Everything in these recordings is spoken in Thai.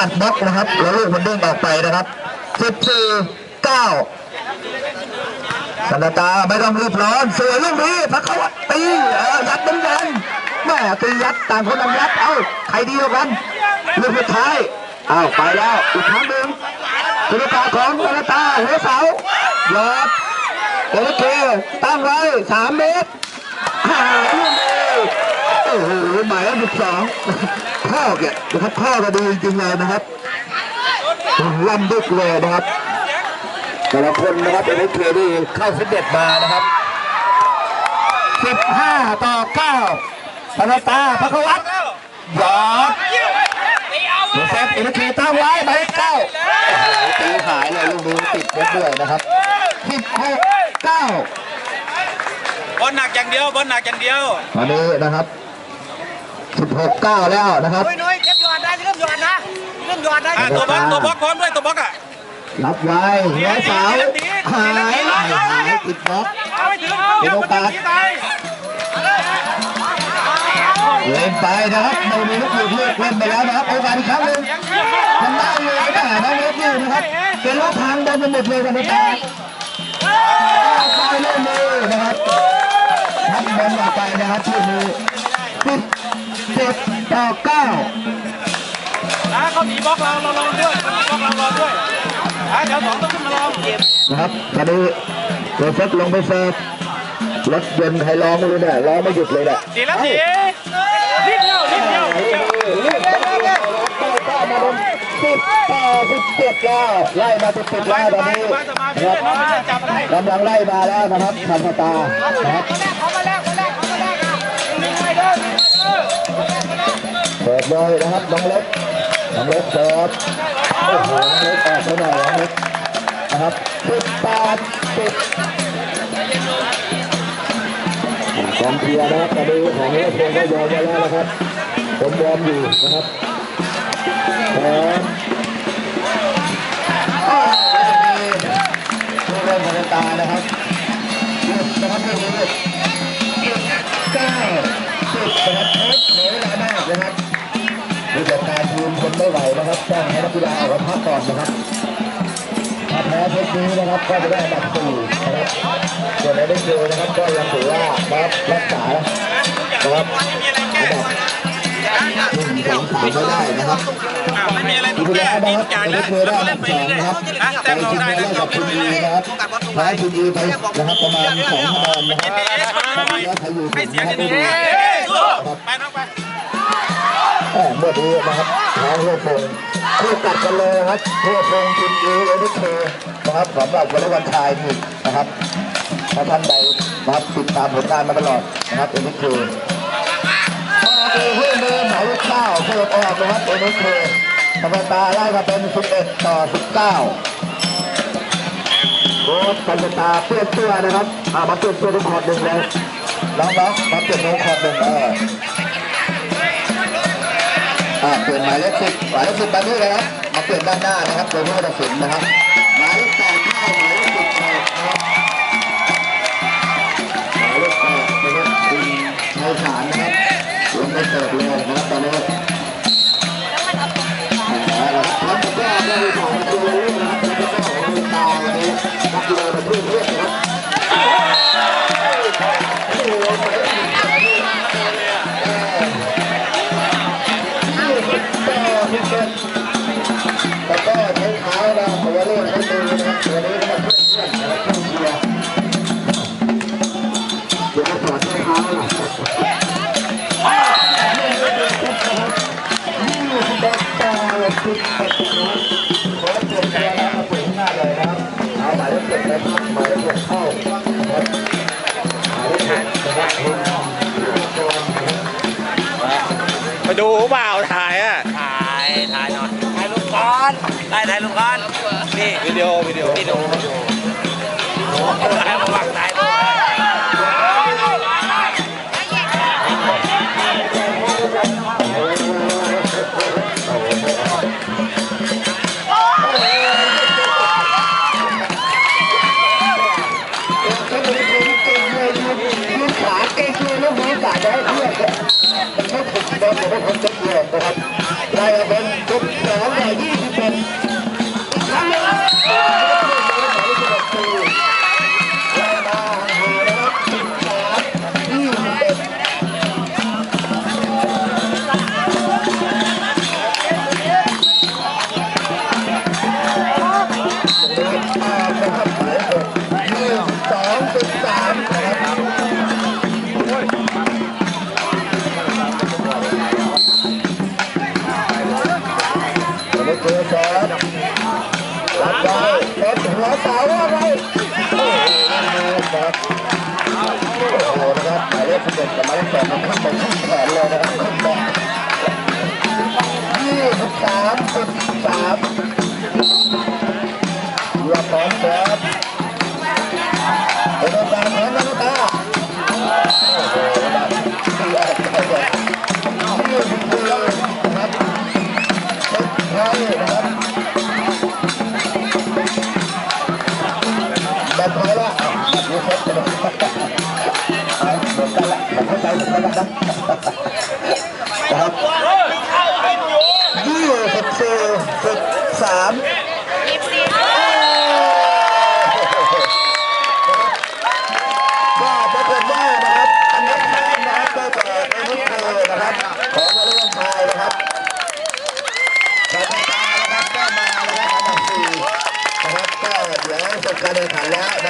อัดบล็อกนะครับ แล้วลูกมันเด้งออกไปนะครับสิบสี่เก้าสันตาไม่ต้องรีบร้อนเสวยลูกนี้พักเขาตีเออยัดเหมือนกันแม่ตียัดต่างคนต่างยัดเอ้าใครดีกว่ากันลูกสุดท้ายอ้าวไปแล้วอีกครั้งหนึ่งสันตาของสันตาหัวเสายอดเอเคตั้งไว้สามเมตรหาลูก โอ้โหหมายเลขสิบสองพ่อแกนะครับพ่อก็ดีจริงๆเลยนะครับล่ำดึกเลยนะครับ แต่ละคนนะครับเอ็นเคนี่เข้าฟิตเนสมานะครับ15ต่อ9ธนตาพระควัตหยอดโจเซฟเอ็นเคตั้งไว้หมายเลขเก้าโอ้โหตีหายเลยลูกนี้ติดเม็ดด้วยนะครับ16 9บอลหนักอย่างเดียวบอลหนักอย่างเดียวตอนนี้นะครับ 16 9 แล้วนะครับ น้อยน้อยเก็บหยอดได้เริ่มหยอดนะเริ่มหยอดได้อะตัวบล็อกตัวบล็อกพร้อมด้วยตัวบล็อกอะรับไว้ร้อยสาวหายหายติดบล็อกเอาไปถึงเป็นโอกาสเล่นไปนะครับไม่มีลูกอยู่ที่เล่นไปแล้วนะครับโอกาสอีกครั้งหนึ่งยังได้อยู่แต่น้องเล็กอยู่นะครับเป็นรถทางโดนไปหมดเลยกันนะแต่ไปเล่นเลยนะครับทับบอลออกไปนะครับที่มือ สิบเจ็ดต่อเก้านะเขาหนีบล็อกเราเราลองด้วยเขาหนีบล็อกเรารอด้วยอะเดี๋ยวสองต้องขึ้นมาลองเก็บนะครับตอนนี้โจเซฟลงไปเสิร์ฟรถยนต์ใครร้องไม่รู้เนี่ยร้องไม่หยุดเลยเนี่ยสีแล้วสีนิดเดียวนิดเดียวนิดเดียวสิบต่อสิบเจ็ดแล้วไล่มาสิบเจ็ดแล้วตอนนี้มาสมาธิเลยน้องไม่ใช่จับได้กำลังไล่มาแล้วนะครับทันสตาร์นะครับ เปิดเลยนะครับน้องเล็กน้องเล็กเปิดโอ้โหน้องเล็กออกไปหน่อยน้องเล็กนะครับสิบแปดสิบกองเชียนะครับตอนนี้ของเล็กเพลงก็ยอมไปแล้วนะครับผมยอมอยู่นะครับแพ้ผู้เล่นพันตานะครับนะครับไม่หยุดเก้า นะครับเทปเหนือเวลามากนะครับผู้จัดการทีมคนไม่ไหวนะครับแจ้งให้นักกีฬาออกมาพักก่อนนะครับถ้าแพ้เทปนี้นะครับก็จะได้อันดับสี่นะครับส่วนในเด็กเจนะครับก็ยังถือว่านะครับรักษานะครับไม่มีอะไรแก้หนึ่งสองสามไม่ได้นะครับไม่มีอะไรต้ทีองมแก้แรกดีนะครับทุกอย่างแล้วกเจได้เราอันก็ดัเล่นไปสองเรื่อยนะครับๆอะแต้มเราได้แล้วทีมแรกกับจบทีไปมเรื่อยนะครับแพ้ทีมอีไปนะครับประมาณสองคะแนนนะครับๆเอสก็มาหน่อยแล้วใครอยู่ให้เสียงนะ คดีรับๆเอ้ยสู้ไปน้องไปแหม่เมื่อนี้นะครับท้องเพื่อพงคู่กัดกันเลยนะครับเพื่อพงทีมอีเอนิเคนะครับสำหรับวอลเลย์บอลชายนี่นะครับถ้าท่านใดนะครับติดตามผลงานมาตลอดนะครับเอนิเคออกเอเพื่อนเดินหมายเลขเก้าเพิ่มออกนะครับเอนิเคธรรมตาไล่มาเป็น11ต่อ19โค้ชปัญตาเปลี่ยนตัวนะครับอ่ามาเปลี่ยนตัวเป็นคอร์ดหนึ่งเลย น้องๆมาเปลี่ยนโน้ตคอร์ดหนึ่งเอออ่าเปลี่ยนหมายเลขสิบหมายเลขสิบไปด้วยนะครับมาเปลี่ยนด้านหน้านะครับโดยผู้ตัดสินนะครับหมายเลขแปดเข้าหมายเลขสิบครับหมายเลขแปดนะครับคุณชายสารนะครับลงไปเสิร์ฟเลย มายเลขเจ็ดนะครับคุณตัวนะครับมาดูเปล่าถ่ายอะ ถ่ายถ่ายหน่อยถ่ายลูกก้อนได้ถ่ายลูกก้อนนี่วิดีโอวิดีโอนี่ดูถ่ายระวังถ่าย 何? ขสิบเอ็ดกับหมายเลขสองมันขึ้นไปขึ้นแขนเลยนะครับขึ้นแขนยี่สิบสามจุดสามเรือพร้อมครับเป็นการแข่งกันตาโอ้โหแบบที่อะไรกันเนี่ยที่คือนะครับสายนะครับแบบไหนล่ะแบบนี้เซ็ตกันเหมือนกัน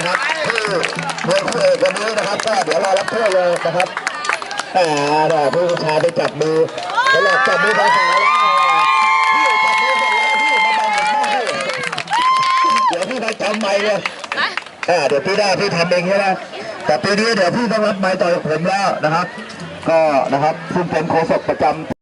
นะครับที่มวยคู่เอกวันนี้นะครับ ก็เดี๋ยวรอรับถ้วยเลยนะครับอ่าเดี๋ยวผู้ชายไปจับมือไปหลอกจับมือสาวๆแล้วพี่จับมือเสร็จแล้วพี่มาบังผมบ้างพี่เดี๋ยวพี่ไปจำไม่เลยอ่าเดี๋ยวปีหน้พี่ทำเองใช่ไหมแต่ปีนี้เดี๋ยวพี่ต้องรับไม้ต่อผมแล้วนะครับ ก็นะครับซึ่งเป็นโฆษกประจำ